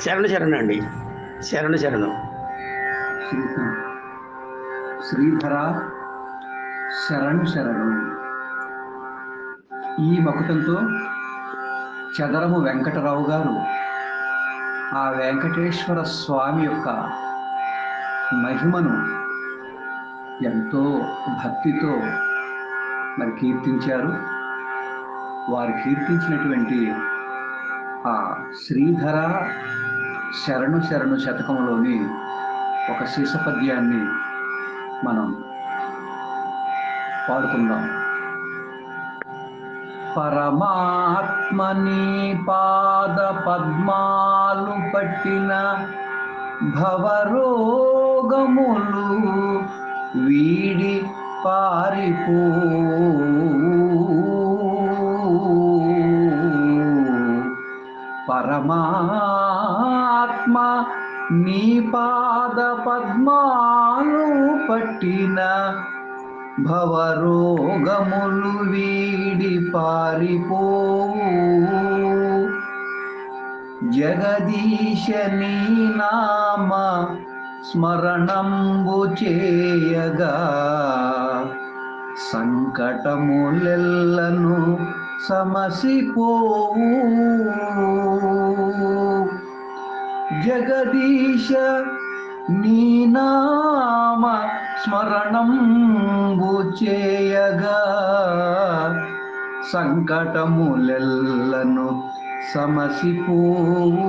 శరణు శరణు అండి. శరణు శరణు. శ్రీధర శరణు శరణు. ఈ మకుటంతో చదరము వెంకటరావు గారు ఆ వెంకటేశ్వర స్వామి యొక్క మహిమను ఎంతో భక్తితో మరి కీర్తించారు. వారు కీర్తించినటువంటి ఆ శ్రీధర శరణు శరణు శతకంలోని ఒక శీర్షపద్యాన్ని మనం పాడుకుందాం. పరమాత్మని పాద పద్మాలు పట్టిన భవరోగములు వీడి పారిపో నీ పాద పద్మాలు పట్టిన భవరోగములు వీడి పారిపోవు. జగదీశ నీ నామ స్మరణంబు చేయగా సంకటములెల్లను సమసిపోవు. జగదీశ నీ నామ స్మరణంబు చేయగా. సంకటములెల్లను సమసిపోవు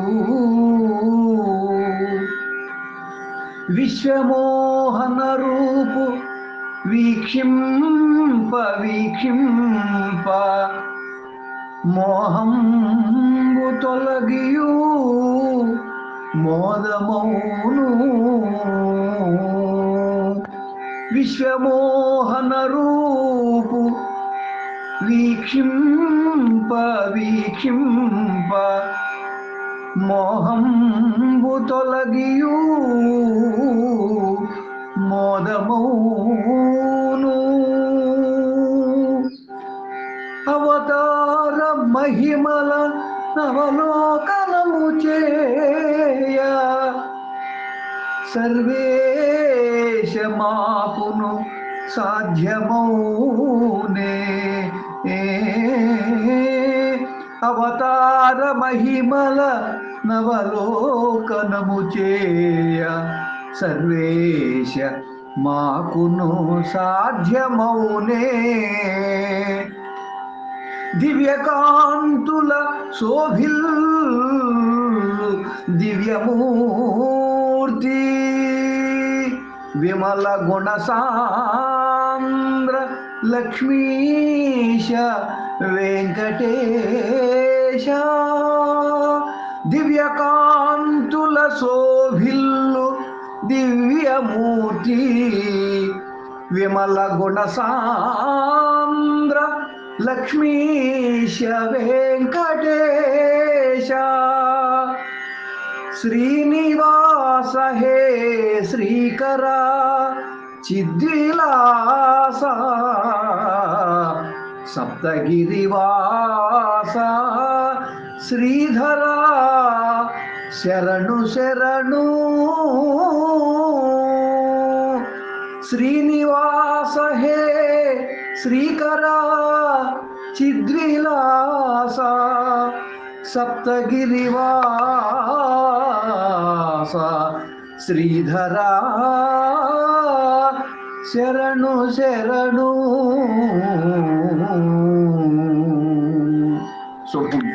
విశ్వమోహన రూపు వీక్షింప వీక్షింప. మోహంబు తొలగియు మోదమౌను. విశ్వమోహన రూపు వీక్షింప వీక్షింప. మోహంబు తొలగియు. మోదమౌను. అవతార మహిమల నవలోకనము చేయ. సర్వేశ మాకును సాధ్యమౌనే. అవతార మహిమల నవలోకనము చేయ. సర్వేశ మాకును సాధ్యమౌనే. దివ్యకాంతుల శోభిల్ దివ్యమూర్తి విమల గుణ సాంద్ర లక్ష్మీశ వెంకటేశ దివ్యకాంతుల శోభిల్లు దివ్యమూర్తి విమల గుణ लक्ष्मीश वेंकटेश। श्रीनिवास हे श्रीकरा चिद्विलास। सप्तगिरिवास श्रीधरा शरणु शरणु। श्रीनिवास हे श्रीकरा। శ్రీకర చిద్విలాస సప్తగిరివాస శ్రీధర శరణు శరణు శుభం